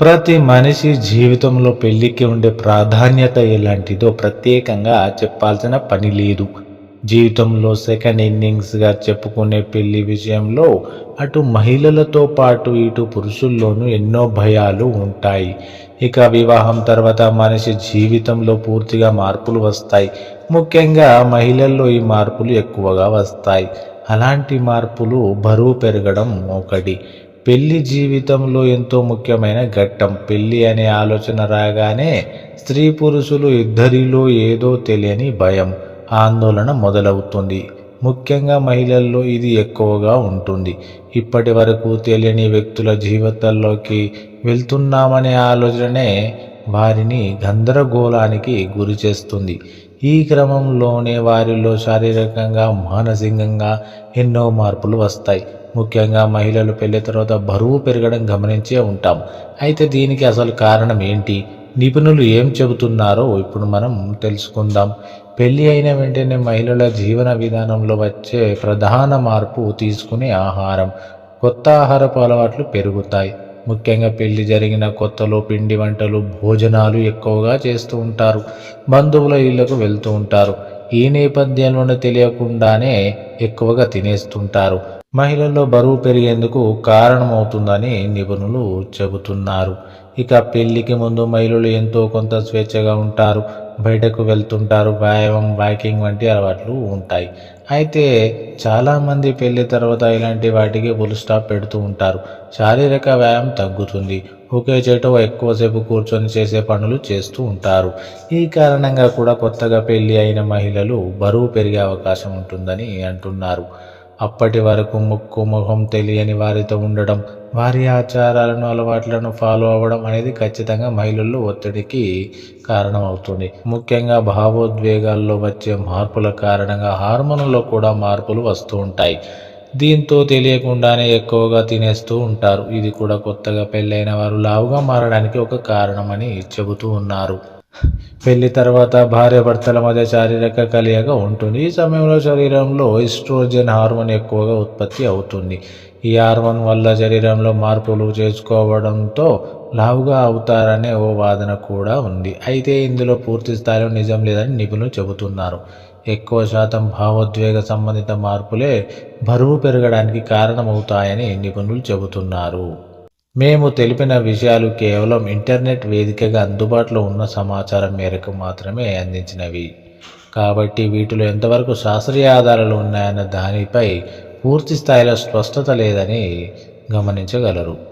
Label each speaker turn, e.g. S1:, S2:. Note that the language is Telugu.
S1: ప్రతి మనిషి జీవితంలో పెళ్ళికి ఉండే ప్రాధాన్యత ఎలాంటిదో ప్రత్యేకంగా చెప్పాల్సిన పని లేదు. జీవితంలో సెకండ్ ఇన్నింగ్స్గా చెప్పుకునే పెళ్ళి విషయంలో అటు మహిళలతో పాటు ఇటు పురుషుల్లోనూ ఎన్నో భయాలు ఉంటాయి. ఇక వివాహం తర్వాత మనిషి జీవితంలో పూర్తిగా మార్పులు వస్తాయి. ముఖ్యంగా మహిళల్లో ఈ మార్పులు ఎక్కువగా వస్తాయి. అలాంటి మార్పులు బరువు పెరగడం ఒకటి. పెళ్ళి జీవితంలో ఎంతో ముఖ్యమైన ఘట్టం. పెళ్ళి అనే ఆలోచన రాగానే స్త్రీ పురుషులు ఇద్దరిలో ఏదో తెలియని భయం ఆందోళన మొదలవుతుంది. ముఖ్యంగా మహిళల్లో ఇది ఎక్కువగా ఉంటుంది. ఇప్పటి వరకు తెలియని వ్యక్తుల జీవితాల్లోకి వెళ్తున్నామనే ఆలోచనే వారిని గందరగోళానికి గురి చేస్తుంది. ఈ క్రమంలోనే వారిలో శారీరకంగా మానసికంగా ఎన్నో మార్పులు వస్తాయి. ముఖ్యంగా మహిళలు పెళ్ళి తర్వాత బరువు పెరగడం గమనించే ఉంటాం. అయితే దీనికి అసలు కారణం ఏంటి? నిపుణులు ఏం చెబుతున్నారో ఇప్పుడు మనం తెలుసుకుందాం. పెళ్ళి అయిన వెంటనే మహిళల జీవన విధానంలో వచ్చే ప్రధాన మార్పు తీసుకునే ఆహారం. కొత్త ఆహారపు అలవాట్లు పెరుగుతాయి. ముఖ్యంగా పెళ్ళి జరిగిన కొత్తలో పిండి వంటలు భోజనాలు ఎక్కువగా చేస్తూ ఉంటారు. బంధువుల ఇళ్ళకు వెళ్తూ ఉంటారు. ఈ నేపథ్యంలోనే తెలియకుండానే ఎక్కువగా తినేస్తుంటారు. మహిళల్లో బరువు పెరిగేందుకు కారణమవుతుందని నిపుణులు చెబుతున్నారు. ఇక పెళ్ళికి ముందు మహిళలు ఎంతో కొంత స్వేచ్ఛగా ఉంటారు. బయటకు వెళ్తుంటారు. వ్యాయామం వాకింగ్ వంటి అలవాట్లు ఉంటాయి. అయితే చాలామంది పెళ్ళి తర్వాత ఇలాంటి వాటికి ఫుల్ స్టాప్ పెడుతూ ఉంటారు. శారీరక వ్యాయామం తగ్గుతుంది. ఒకే చోట ఎక్కువసేపు కూర్చొని చేసే పనులు చేస్తూ ఉంటారు. ఈ కారణంగా కూడా కొత్తగా పెళ్ళి అయిన మహిళలు బరువు పెరిగే అవకాశం ఉంటుందని అంటున్నారు. అప్పటి వరకు ముక్కు ముఖం తెలియని వారితో ఉండడం వారి ఆచారాలను అలవాట్లను ఫాలో అవ్వడం అనేది ఖచ్చితంగా మహిళల్లో ఒత్తిడికి కారణమవుతుంది. ముఖ్యంగా భావోద్వేగాల్లో వచ్చే మార్పుల కారణంగా హార్మోన్లో కూడా మార్పులు వస్తూ ఉంటాయి. దీంతో తెలియకుండానే ఎక్కువగా తినేస్తూ ఉంటారు. ఇది కూడా కొత్తగా పెళ్ళైన వారు లావుగా మారడానికి ఒక కారణమని చెబుతూ ఉన్నారు. పెళ్ళి తర్వాత భార్య భర్తల మధ్య శారీరక కలియక ఉంటుంది. ఈ సమయంలో శరీరంలో ఈస్ట్రోజన్ హార్మోన్ ఎక్కువగా ఉత్పత్తి అవుతుంది. ఈ హార్మోన్ వల్ల శరీరంలో మార్పులు చేసుకోవడంతో లావుగా అవుతారనే ఓ వాదన కూడా ఉంది. అయితే ఇందులో పూర్తి స్థాయిలో నిజం లేదని నిపుణులు చెబుతున్నారు. ఎక్కువ శాతం భావోద్వేగ సంబంధిత మార్పులే బరువు పెరగడానికి కారణమవుతాయని నిపుణులు చెబుతున్నారు. మేము తెలిపిన విషయాలు కేవలం ఇంటర్నెట్ వేదికగా అందుబాటులో ఉన్న సమాచారం మేరకు మాత్రమే అందించినవి. కాబట్టి వీటిలో ఎంతవరకు శాస్త్రీయ ఆధారాలు ఉన్నాయన్న దానిపై పూర్తి స్థాయిలో స్పష్టత లేదని గమనించగలరు.